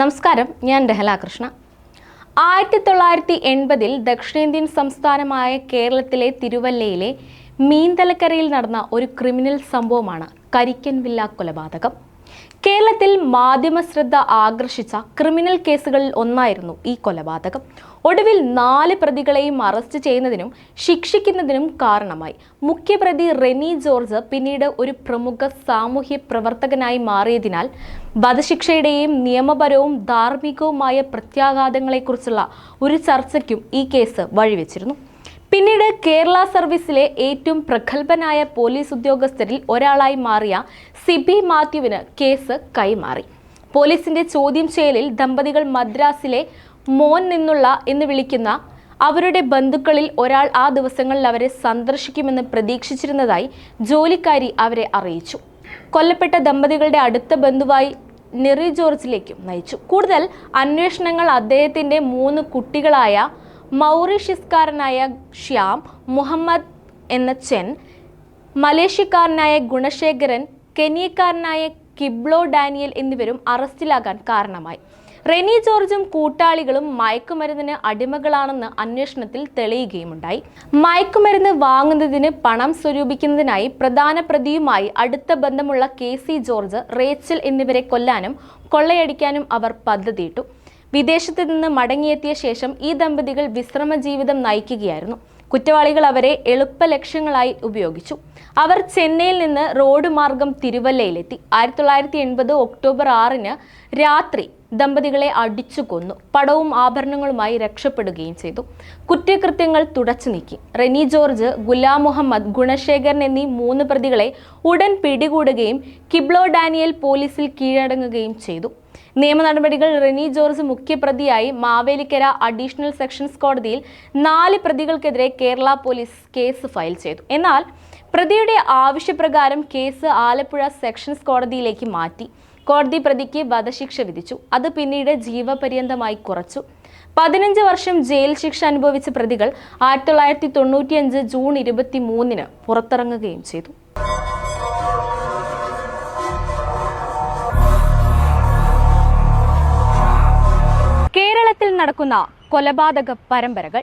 നമസ്കാരം ഞാൻ രഹല കൃഷ്ണ. ആയിരത്തി തൊള്ളായിരത്തി എൺപതിൽ ദക്ഷിണേന്ത്യൻ സംസ്ഥാനമായ കേരളത്തിലെ തിരുവല്ലയിലെ മീൻതലക്കരയിൽ നടന്ന ഒരു ക്രിമിനൽ സംഭവമാണ് കരിക്കൻവില്ല കൊലപാതകം. കേരളത്തിൽ മാധ്യമ ശ്രദ്ധ ആകർഷിച്ച ക്രിമിനൽ കേസുകളിൽ ഒന്നായിരുന്നു ഈ കൊലപാതകം. ഒടുവിൽ നാല് പ്രതികളെയും അറസ്റ്റ് ചെയ്യുന്നതിനും ശിക്ഷിക്കുന്നതിനും കാരണമായി. മുഖ്യപ്രതി റെനി ജോർജ് പിന്നീട് ഒരു പ്രമുഖ സാമൂഹ്യ പ്രവർത്തകനായി മാറിയതിനാൽ വധശിക്ഷയുടെയും നിയമപരവും ധാർമ്മികവുമായ പ്രത്യാഘാതങ്ങളെക്കുറിച്ചുള്ള ഒരു ചർച്ചയ്ക്കും ഈ കേസ് വഴിവെച്ചിരുന്നു. പിന്നീട് കേരള സർവീസിലെ ഏറ്റവും പ്രഗത്ഭനായ പോലീസ് ഉദ്യോഗസ്ഥരിൽ ഒരാളായി മാറിയ സിബി മാത്യുവിന് കേസ് കൈമാറി. പോലീസിന്റെ ചോദ്യം ചെയ്യലിൽ ദമ്പതികൾ മദ്രാസിലെ മോൻ നിന്നുള്ള എന്ന് വിളിക്കുന്ന അവരുടെ ബന്ധുക്കളിൽ ഒരാൾ ആ ദിവസങ്ങളിൽ അവരെ സന്ദർശിക്കുമെന്ന് പ്രതീക്ഷിച്ചിരുന്നതായി ജോലിക്കാരി അവരെ അറിയിച്ചു. കൊല്ലപ്പെട്ട ദമ്പതികളുടെ അടുത്ത ബന്ധുവായി നെറി ജോർജിലേക്കും നയിച്ചു. കൂടുതൽ അന്വേഷണങ്ങൾ അദ്ദേഹത്തിന്റെ മൂന്ന് കുട്ടികളായ മൗറീഷ്യസ്കാരനായ ശ്യാം മുഹമ്മദ് എന്ന ചെൻ മലേഷ്യക്കാരനായ ഗുണശേഖരൻ കെനിയക്കാരനായ കിബ്ലോ ഡാനിയൽ എന്നിവരും അറസ്റ്റിലാകാൻ കാരണമായി. റെനി ജോർജും കൂട്ടാളികളും മയക്കുമരുന്നിന് അടിമകളാണെന്ന് അന്വേഷണത്തിൽ തെളിയുകയുമുണ്ടായി. മയക്കുമരുന്ന് വാങ്ങുന്നതിന് പണം സ്വരൂപിക്കുന്നതിനായി പ്രധാന പ്രതിയുമായി അടുത്ത ബന്ധമുള്ള കെ സി ജോർജ് റേച്ചൽ എന്നിവരെ കൊല്ലാനും കൊള്ളയടിക്കാനും അവർ പദ്ധതിയിട്ടു. വിദേശത്ത് നിന്ന് മടങ്ങിയെത്തിയ ശേഷം ഈ ദമ്പതികൾ വിശ്രമ ജീവിതം നയിക്കുകയായിരുന്നു. കുറ്റവാളികൾ അവരെ എളുപ്പ ലക്ഷ്യങ്ങളായി ഉപയോഗിച്ചു. അവർ ചെന്നൈയിൽ നിന്ന് റോഡ് മാർഗം തിരുവല്ലയിലെത്തി. ആയിരത്തി തൊള്ളായിരത്തി എൺപത് ഒക്ടോബർ ആറിന് രാത്രി ദമ്പതികളെ അടിച്ചു കൊന്നു. പടവും ആഭരണങ്ങളുമായി രക്ഷപ്പെടുകയും ചെയ്തു. കുറ്റകൃത്യങ്ങൾ തുടച്ചു നീക്കി. റെനി ജോർജ് ഗുലാം മുഹമ്മദ് ഗുണശേഖരൻ എന്നീ മൂന്ന് പ്രതികളെ ഉടൻ പിടികൂടുകയും കിബ്ലോ ഡാനിയൽ പോലീസിൽ കീഴടങ്ങുകയും ചെയ്തു. നിയമ നടപടികൾ റെനി ജോർജ് മുഖ്യപ്രതിയായി മാവേലിക്കര അഡീഷണൽ സെക്ഷൻസ് കോടതിയിൽ നാല് പ്രതികൾക്കെതിരെ കേരള പോലീസ് കേസ് ഫയൽ ചെയ്തു. എന്നാൽ പ്രതിയുടെ ആവശ്യപ്രകാരം കേസ് ആലപ്പുഴ സെക്ഷൻസ് കോടതിയിലേക്ക് മാറ്റി. കോടതി പ്രതിക്ക് വധശിക്ഷ വിധിച്ചു. അത് പിന്നീട് ജീവപര്യന്തമായി കുറച്ചു. പതിനഞ്ച് വർഷം ജയിൽ ശിക്ഷ അനുഭവിച്ച പ്രതികൾ ആയിരത്തി തൊള്ളായിരത്തി തൊണ്ണൂറ്റിയഞ്ച് ജൂൺ ഇരുപത്തി മൂന്നിന് പുറത്തിറങ്ങുകയും ചെയ്തു. കേരളത്തിൽ നടക്കുന്ന കൊലപാതക പരമ്പരകൾ.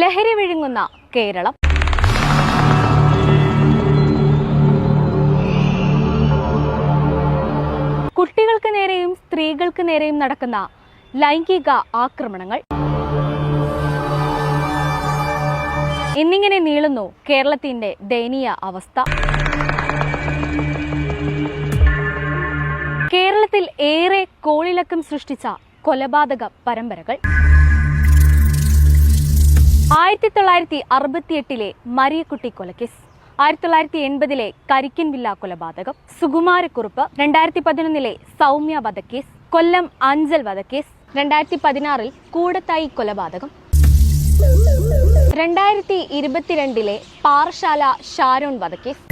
ലഹരി വിഴുങ്ങുന്ന കേരളം. കുട്ടികൾക്ക് നേരെയും സ്ത്രീകൾക്ക് നേരെയും നടക്കുന്ന ലൈംഗിക ആക്രമണങ്ങൾ. എന്നിങ്ങനെ നീളുന്നു കേരളത്തിന്റെ ദയനീയ അവസ്ഥ. കേരളത്തിൽ ഏറെ കോളിളക്കം സൃഷ്ടിച്ച കൊലപാതക പരമ്പരകൾ. ആയിരത്തി തൊള്ളായിരത്തി അറുപത്തിയെട്ടിലെ മരിയക്കുട്ടി കൊലക്കേസ് ആയിരത്തി തൊള്ളായിരത്തി എൺപതിലെ കരിക്കൻവില്ല കൊലപാതകം സുകുമാരക്കുറുപ്പ് രണ്ടായിരത്തി പതിനൊന്നിലെ സൗമ്യ വധക്കേസ് കൊല്ലം അഞ്ചൽ വധക്കേസ് രണ്ടായിരത്തി പതിനാറിൽ കൂടത്തായി കൊലപാതകം രണ്ടായിരത്തി ഇരുപത്തിരണ്ടിലെ പാറശാല ഷാരോൺ വധക്കേസ്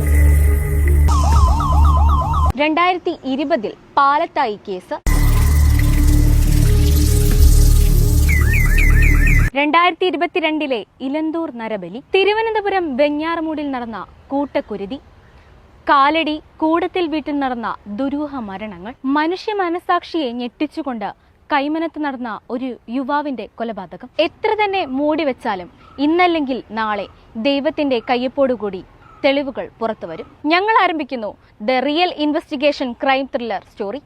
രണ്ടായിരത്തി ഇരുപതിൽ പാലത്തായി കേസ്. രണ്ടായിരത്തി ഇരുപത്തിരണ്ടിലെ ഇലന്തൂർ നരബലി തിരുവനന്തപുരം വെഞ്ഞാറമൂടിൽ നടന്ന കൂട്ടക്കുരുതി കാലടി കൂടത്തിൽ വീട്ടിൽ നടന്ന ദുരൂഹ മരണങ്ങൾ മനുഷ്യ മനസാക്ഷിയെ ഞെട്ടിച്ചുകൊണ്ട് കൈമനത്ത് നടന്ന ഒരു യുവാവിന്റെ കൊലപാതകം. എത്ര തന്നെ മൂടിവെച്ചാലും ഇന്നല്ലെങ്കിൽ നാളെ ദൈവത്തിന്റെ കയ്യൊപ്പോടുകൂടി തെളിവുകൾ പുറത്തുവരും ഞങ്ങൾ ആരംഭിക്കുന്നു. The real investigation crime thriller story.